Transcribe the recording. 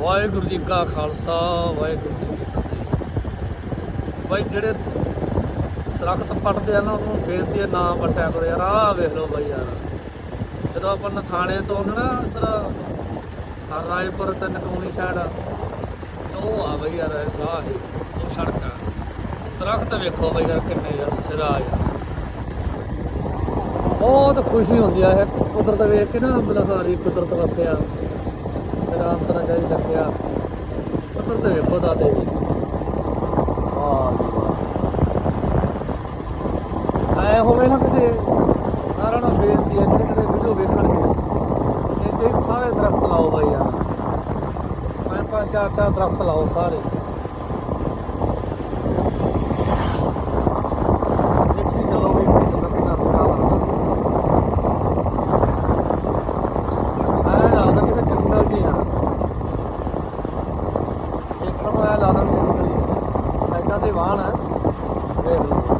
ਵਾਹਿਗੁਰੂ ਜੀ ਕਾ ਖਾਲਸਾ, ਵਾਹਿਗੁਰੂ ਜੀ ਕੀ ਫਤਿਹ। ਬਾਈ, ਜਿਹੜੇ ਦਰਖਤ ਪੱਟਦੇ ਆ ਨਾ, ਉਹਨੂੰ ਬੇਨਤੀ ਹੈ ਨਾ ਪੱਟਿਆ ਕਰੋ ਯਾਰ, ਆਹ ਵੇਖ ਲਓ ਬਾਈ ਯਾਰ। ਜਦੋਂ ਆਪਾਂ ਨਥਾਣੇ ਤੋਂ ਨਾ, ਇੱਧਰ ਰਾਏਪੁਰ ਤੇ ਨਕੂਨੀ ਸਾਈਡ ਉਹ ਆ ਬਾਈ ਯਾਰ ਰਾਹ ਹੈ, ਉਹ ਸੜਕ ਆ। ਦਰਖਤ ਵੇਖੋ ਬਾਈ ਯਾਰ, ਕਿੰਨੇ ਯਾਰ ਸਿਰਾ ਯਾਰ। ਬਹੁਤ ਖੁਸ਼ੀ ਹੁੰਦੀ ਆ ਇਹ ਕੁਦਰਤ ਵੇਖ ਕੇ ਨਾ ਬਲਹਾਰੀ ਕੁਦਰਤ ਵਸਿਆ। ਤੇਰਾ ਅੰਤਰਾ ਜਾਈ ਰੱਖਿਆ ਕੁਦਰਤ ਐ ਹੋਵੇ ਨਾ ਕਿਤੇ, ਸਾਰਿਆਂ ਨੂੰ ਬੇਨਤੀ ਹੈ, ਜਿਹੜੇ ਕਿਤੇ ਵੀਡੀਓ ਵੇਖਣਗੇ ਇਹ ਸਾਰੇ ਦਰਖਤ ਲਾਓ ਬਾਈ ਯਾਰ। ਪੰਜ ਪੰਜ ਚਾਰ ਚਾਰ ਦਰਖਤ ਲਾਓ ਸਾਰੇ। ਜ਼ਿਆਦਾ ਸਾਈਡਾਂ ਤੇ ਵਾਹਨ ਹੈ। ਦੇਖ ਲਓ।